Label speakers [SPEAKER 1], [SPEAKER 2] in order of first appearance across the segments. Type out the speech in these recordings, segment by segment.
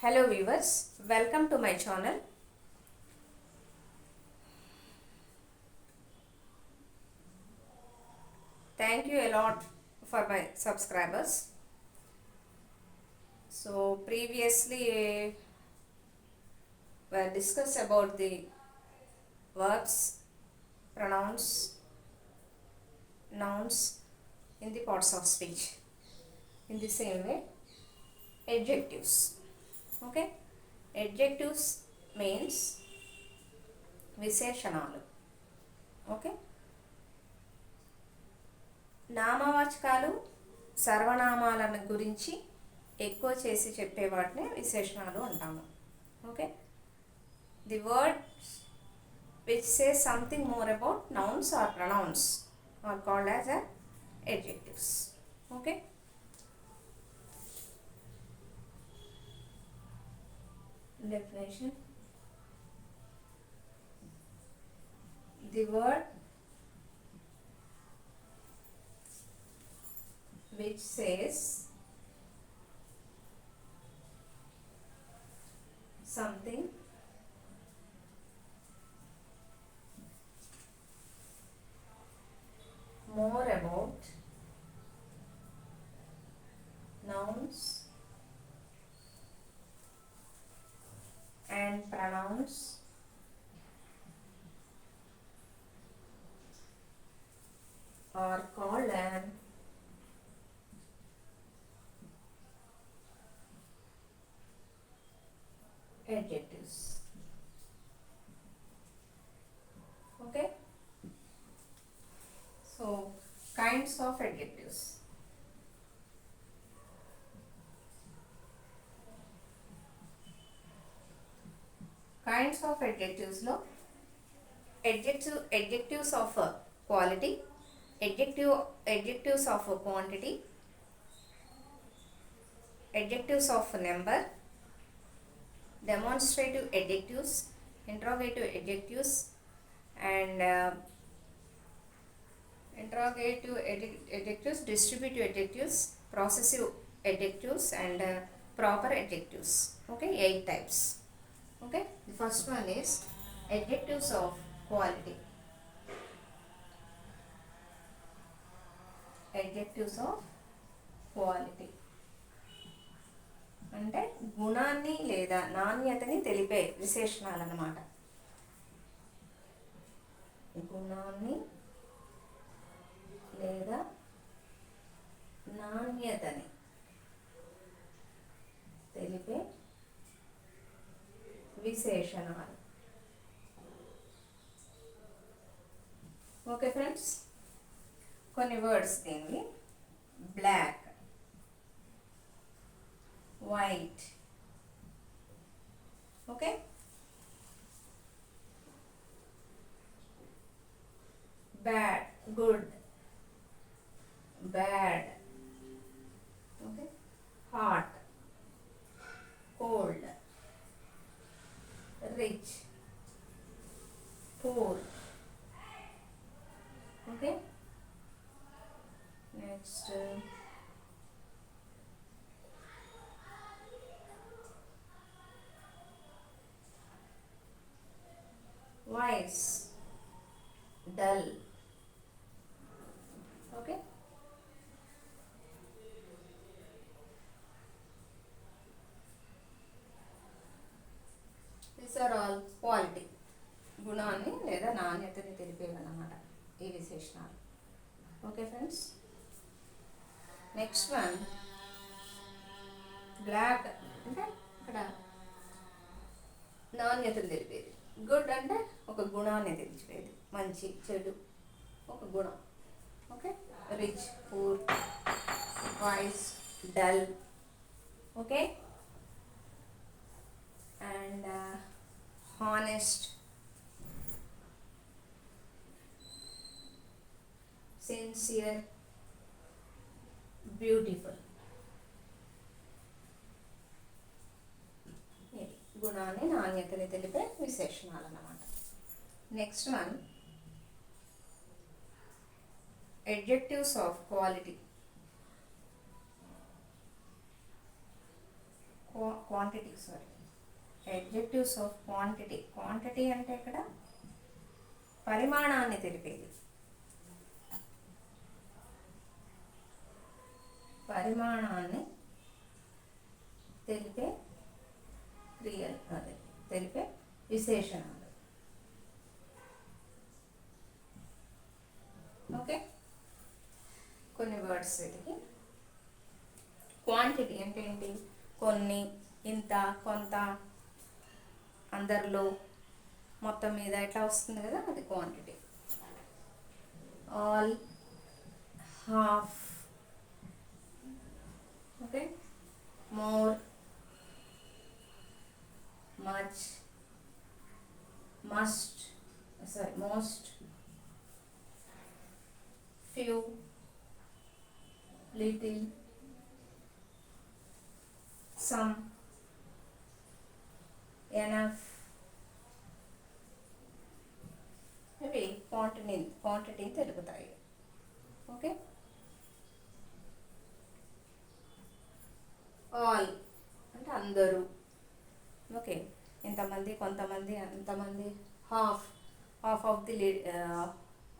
[SPEAKER 1] Hello viewers, welcome to my channel. Thank you a lot for my subscribers. So previously we discussed about the verbs, pronouns, nouns in the parts of speech. In the same way, adjectives. Okay? Adjectives means విశేషణాలు. Okay? నామవాచకాలు సర్వనామాలను గురించి ఎక్కువ చేసి చెప్పే వాటిని విశేషణాలు అంటాము. Okay? The word which say something more about nouns or pronouns are called as a adjectives okay? Definition. The word which says something more about nouns and pronouns are called an adjectives. Okay? So, kinds of adjectives. kinds of adjectivesలో adjective adjectives of uh, quality adjective adjectives of quantity adjectives of number demonstrative adjectives interrogative adjectives and uh, interrogative adjectives distributive adjectives processive adjectives and uh, proper adjectives. Okay eight types. Okay, the first one is adjectives of quality. Adjectives of quality. అంటే గుణాన్ని లేదా నాణ్యతని తెలిపే విశేషణాలు అన్నమాట గుణాన్ని లేదా నాణ్యతని తెలిపే విశేషణాలు ఓకే ఫ్రెండ్స్ కొన్ని words దీనివి. Black white okay bad good bad okay hot cold rich, poor. Okay. Next. Uh, wise, dull. Okay. These are all quality గుణాన్ని లేదా నాణ్యతని తెలిపేవన్నమాట ఈ విశేషణాలు. Okay friends next one black అంటే ఇక్కడ నాణ్యతను తెలిపేది. గుడ్ అంటే ఒక గుణాన్ని తెలిపేది. మంచి చెడు ఒక గుణం. Okay rich poor wise dull okay and honest sincere beautiful గుణాన్ని నాణ్యతని తెలిపే విశేషణాలు అన్నమాట next one adjectives of quality quantity sorry adjectives of quantity quantity అంటే ఇక్కడ పరిమాణాన్ని తెలిపేది. పరిమాణాన్ని తెలిపే క్రియలు అదే తెలిపే విశేషణాలు. ఓకే? కొన్ని వర్డ్స్ వీటికి. క్వాంటిటీ ఏంటేంటి? కొన్ని ఇంత కొంత అందరిలో మొత్తం మీద ఇట్లా వస్తుంది కదా? అది quantity. All half okay more much must sorry most few little some enough ఇవి క్వాంటిటీ క్వాంటిటీ తెలుపుతాయి ఓకే ఆల్ అంటే అందరూ. ఓకే. ఇంతమంది కొంతమంది అంతమంది? Half. Half of the Lee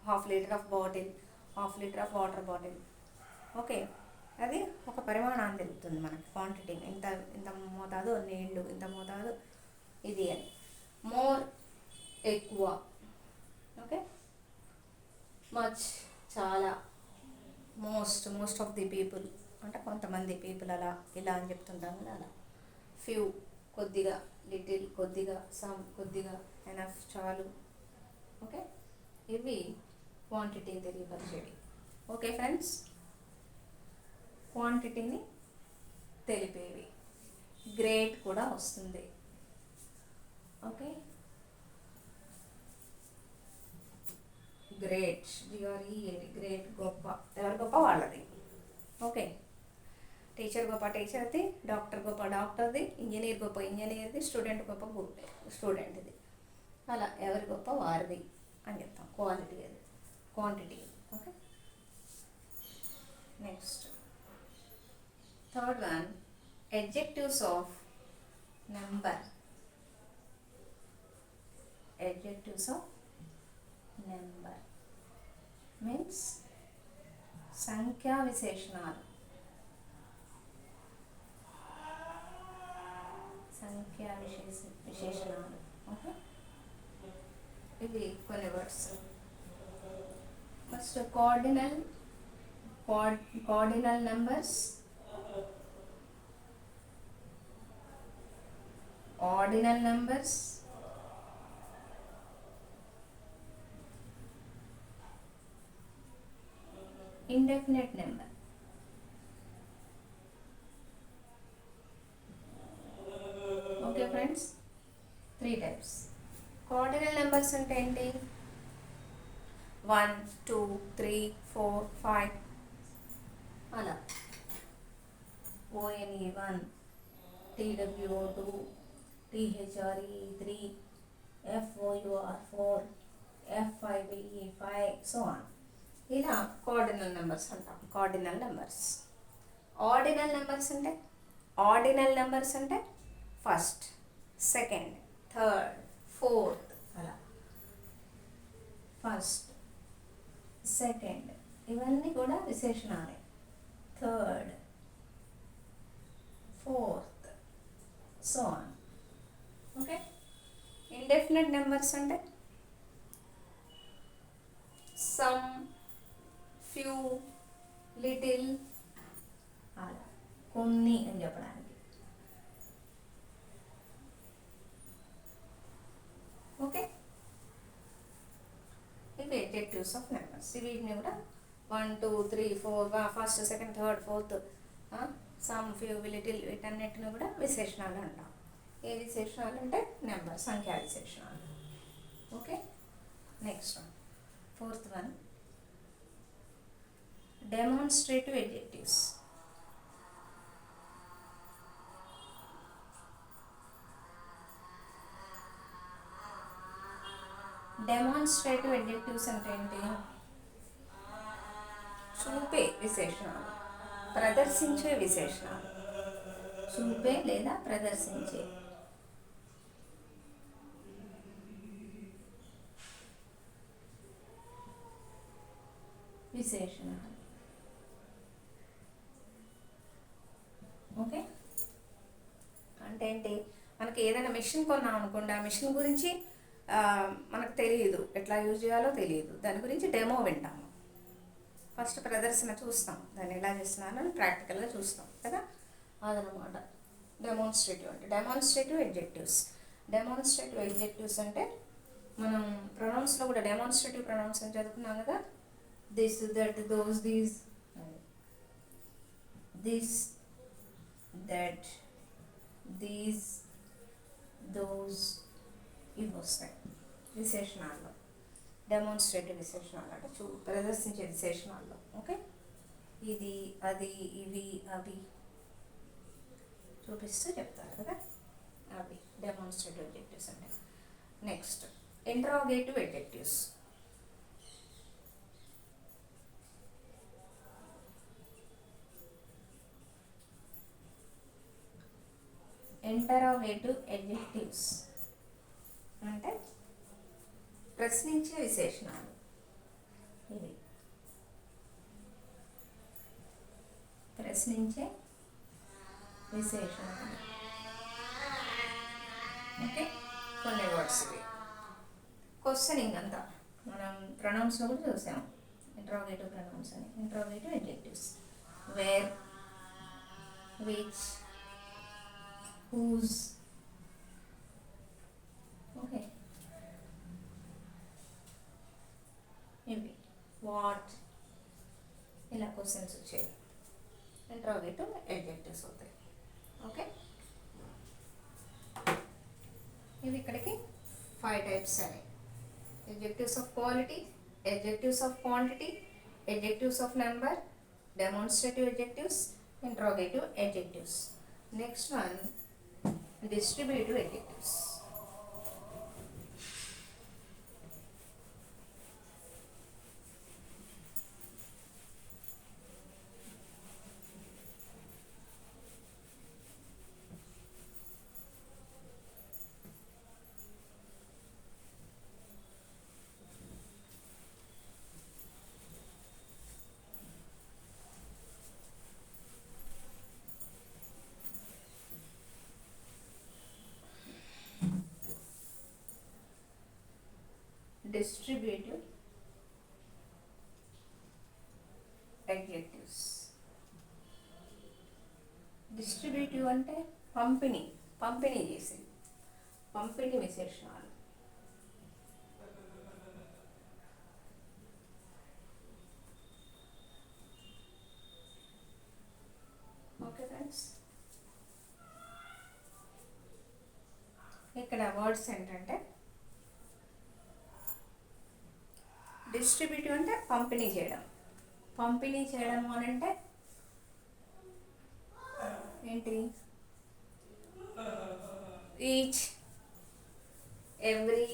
[SPEAKER 1] half litre of bottle. Half litre of water bottle. Okay. అది ఒక పరిమాణాన్ని తెలుపుతుంది మనకి. క్వాంటిటీ. ఇంత ఇంత మోతాదు? నీళ్ళు ఇంత మోతాదు? ఇది అని. మోర్ ఎక్కువ. ఓకే. మచ్. చాలా. Most. Most of the people. అంటే కొంతమంది పీపుల్ అలా ఇలా అని చెప్తుంటాం కదా అలా. ఫ్యూ కొద్దిగా లిటిల్ కొద్దిగా సమ్ కొద్దిగా ఎనఫ్ చాలు. ఓకే ఇవి క్వాంటిటీ తెలియపరిచేవి. ఓకే ఫ్రెండ్స్ క్వాంటిటీని తెలిపేవి. గ్రేట్ కూడా వస్తుంది. ఓకే గ్రేట్ జిఆర్ఈ గ్రేట్ గొప్ప. ఎవరి గొప్ప? వాళ్ళది. ఓకే టీచర్ గొప్ప టీచర్ది డాక్టర్ గొప్ప డాక్టర్ది ఇంజనీర్ గొప్ప ఇంజనీర్ది స్టూడెంట్ గొప్ప స్టూడెంట్ది అలా ఎవరి గొప్ప వారిది అని చెప్తాం. క్వాలిటీ అది. Quantity okay next third one adjectives of number adjectives of number means సంఖ్యా విశేషణాలు. సంఖ్యా విశేష విశేషణాలు ఓకే ఇవి కొన్ని words first cardinal cardinal numbers ordinal numbers. Indefinite number okay friends three types cardinal numbers అంటే ఏంటి? One two three four five. అలా. O N E one T W O two T H R E three F O U R four F I B E five so on. ఇలా cardinal numbers అంటాం. Cardinal numbers. Ordinal numbers అంటే? Ordinal numbers అంటే first second third fourth అలా first second ఇవన్నీ కూడా విశేషణాలే third fourth so on okay indefinite numbers అంటే some few little అలా కొన్ని అని చెప్పడానికి ఓకే ఇవి ఆఫ్ నెంబర్స్ వీటిని కూడా one two three four first second third fourth some few little వీటన్నిటిని కూడా విశేషణాలు అంటాం. ఏ విశేషణాలు అంటే నెంబర్ సంఖ్యా విశేషణాలు. Okay? Next one fourth one demonstrative adjectives demonstrative adjectives అంటే ఏంటి? చూపే విశేషణాలు ప్రదర్శించే విశేషణాలు. చూపే లేదా ప్రదర్శించే? విశేషణాలు. ఓకే? అంటే ఏంటి? మనకి ఏదైనా మిషన్ కొన్నాం అనుకోండి ఆ మిషన్ గురించి మనకు తెలియదు ఎట్లా యూజ్ చేయాలో తెలియదు దాని గురించి డెమో వింటాము. ఫస్ట్ ప్రదర్శన చూస్తాం. దాన్ని ఎలా చేస్తున్నాను అని ప్రాక్టికల్గా చూస్తాం కదా? అదనమాట. డెమాన్స్ట్రేటివ్ అంటే డెమాన్స్ట్రేటివ్ ఎడ్జెక్టివ్స్. డెమాన్స్ట్రేటివ్ ఎడ్జెక్టివ్స్ అంటే మనం ప్రొనౌన్స్లో కూడా డెమాన్స్ట్రేటివ్ ప్రొనౌన్స్ అని చదువుకున్నాం కదా? This that those these this that these those ఇవి వస్తాయి. విశేషణాల్లో. డెమాన్స్ట్రేటివ్ విశేషణాలు అంటే చూ ప్రదర్శించే విశేషణాల్లో. ఓకే? ఇది అది ఇవి అవి చూపిస్తూ చెప్తారు కదా? అవి డెమోన్స్ట్రేటివ్ ఎడ్జెక్టివ్స్ అంటే. Next interrogative adjectives interrogative adjectives అంటే ప్రశ్నించే విశేషణాలు. ఇవి. ప్రశ్నించే విశేషణాలు. ఓకే? కొన్ని వర్డ్స్ ఇవి. క్వశ్చనింగ్ అంతా. మనం ప్రొనౌన్స్ కూడా చూసాము ఇంట్రాగేటివ్ ప్రొనౌన్స్ అని. Interrogative adjectives where which whose okay ఇవి వాట్? ఇలా క్వశ్చన్స్ వచ్చాయి. ఇంట్రాగేటివ్ ఎడ్జెక్టివ్స్ అవుతాయి. ఓకే? ఇవి ఇక్కడికి ఫైవ్ టైప్స్ అని. Adjectives of quality adjectives of quantity adjectives of number demonstrative adjectives interrogative adjectives. Next one distributive adjectives. Distributive adjectives distributive అంటే పంపిణీ పంపిణీ చేసేది పంపిణీ విశేషణాలు. Okay friends. ఇక్కడ వర్డ్స్ ఏంటంటే డిస్ట్రిబ్యూటివ్ అంటే పంపిణీ చేయడం. పంపిణీ చేయడం అని అంటే? ఏంటి? ఈచ్ ఎవ్రీ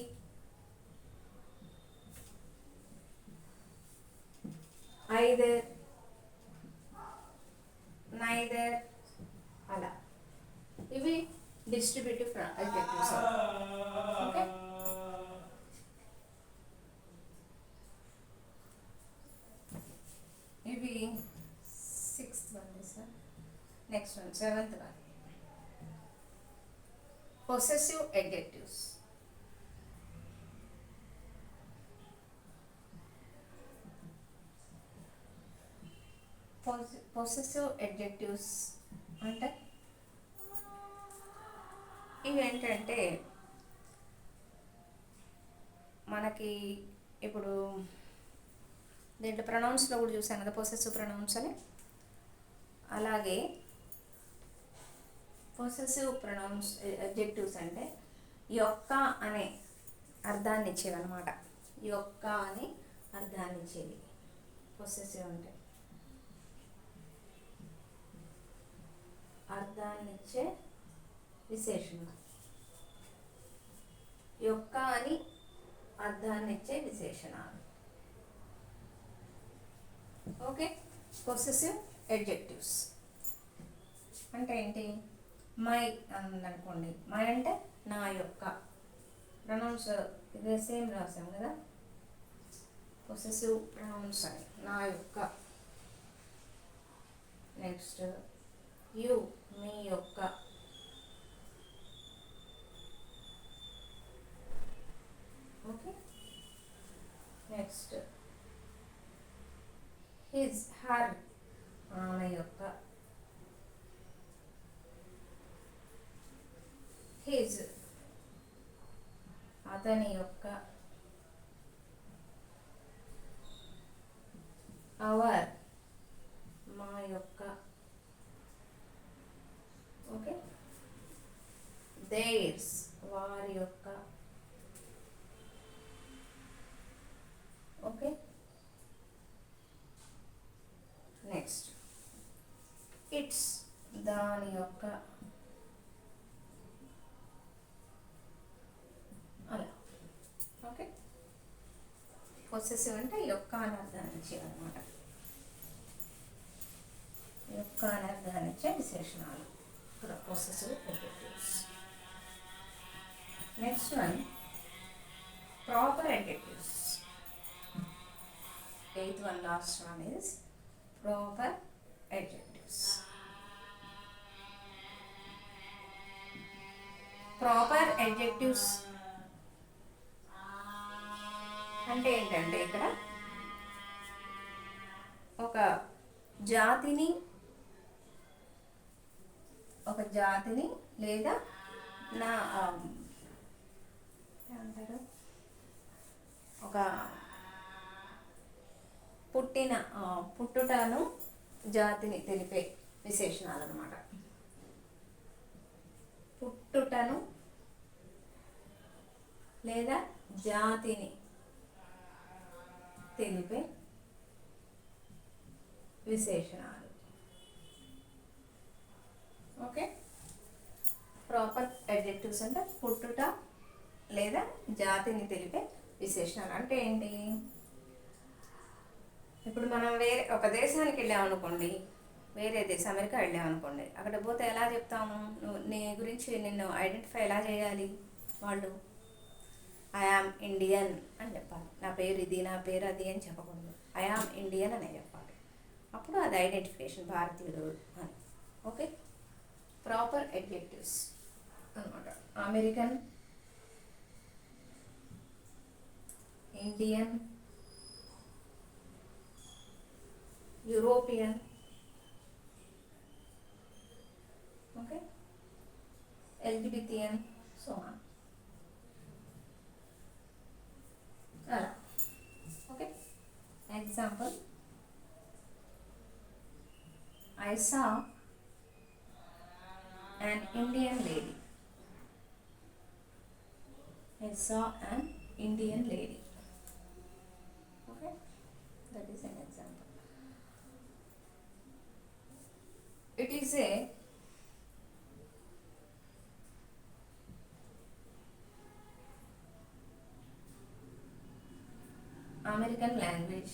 [SPEAKER 1] ఐదర్ నైదర్ అలా. ఇవి డిస్ట్రిబ్యూటివ్ అడ్జెక్టివ్స్ ఓకే ఇవి sixth one sir. Next one seventh one possessive adjectives possessive adjectives అంటే? ఇవేంటంటే మనకి ఇప్పుడు దీంట్లో ప్రొనౌన్స్లో కూడా చూసాను కదా పొసెసివ్ ప్రొనౌన్స్ అని. అలాగే పొసెసివ్ ప్రొనౌన్స్ అబ్జెక్టివ్స్ అంటే యొక్క అనే అర్థాన్ని ఇచ్చేవి అనమాట యొక్క అని అర్థాన్ని ఇచ్చేవి పొసెసివ్ అంటే అర్థాన్ని ఇచ్చే విశేషణం. యొక్క అని అర్థాన్నిచ్చే విశేషణాలు ఓకే పొసెసివ్ ఎడ్జెక్టివ్స్ అంటే ఏంటి? మై అనుకోండి మై అంటే నా యొక్క. ప్రొనౌన్స్ ఇదే సేమ్ రాసాం కదా? పొసెసివ్ ప్రొనౌన్స్ అని నా యొక్క. నెక్స్ట్ యు మీ యొక్క. ఓకే నెక్స్ట్ హిజ్ హర్ ఆమె యొక్క హిజ్ అతని యొక్క అవర్ మా యొక్క ఓకే దేర్స్ వారి యొక్క ఓకే నెక్స్ట్ ఇట్స్ దాని యొక్క అలా. ఓకే? పొసెసివ్ అంటే యొక్క అని అర్థాన్ని అనమాట యొక్క అని అర్థానిచ్చే విశేషణాలు. ఇక్కడ possessive adjectives next one proper adjectives eighth one last one is proper adjectives. Proper adjectives అంటే ఏంటంటే ఇక్కడ ఒక జాతిని ఒక జాతిని లేదా నా అంటారు ఒక పుట్టిన పుట్టుటను జాతిని తెలిపే విశేషణాలు అనమాట పుట్టుటను లేదా జాతిని తెలిపే విశేషణాలు. ఓకే? ప్రాపర్ అడ్జెక్టివ్స్ అంటే పుట్టుట లేదా జాతిని తెలిపే విశేషణాలు. అంటే ఏంటి? ఇప్పుడు మనం వేరే ఒక దేశానికి వెళ్ళామనుకోండి వేరే దేశం అమెరికా వెళ్ళామనుకోండి అక్కడ పోతే ఎలా చెప్తాము? నువ్వు నీ గురించి నిన్ను ఐడెంటిఫై ఎలా చేయాలి వాళ్ళు? ఐ ఆమ్ ఇండియన్ అని చెప్పాలి. నా పేరు ఇది నా పేరు అది అని చెప్పకూడదు. ఐ ఆమ్ ఇండియన్ అనే చెప్పాలి. అప్పుడు అది ఐడెంటిఫికేషన్ భారతీయుడు అని. ఓకే ప్రాపర్ అడ్జెక్టివ్స్ అనమాట అమెరికన్ ఇండియన్ యూరోపియన్ ఓకే ఎల్జిబిటియన్ okay. Example. I saw an Indian lady. I saw an Indian lady. Okay. That is an example. It is a American language.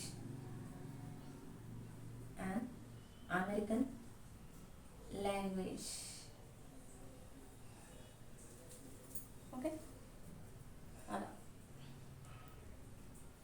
[SPEAKER 1] And American language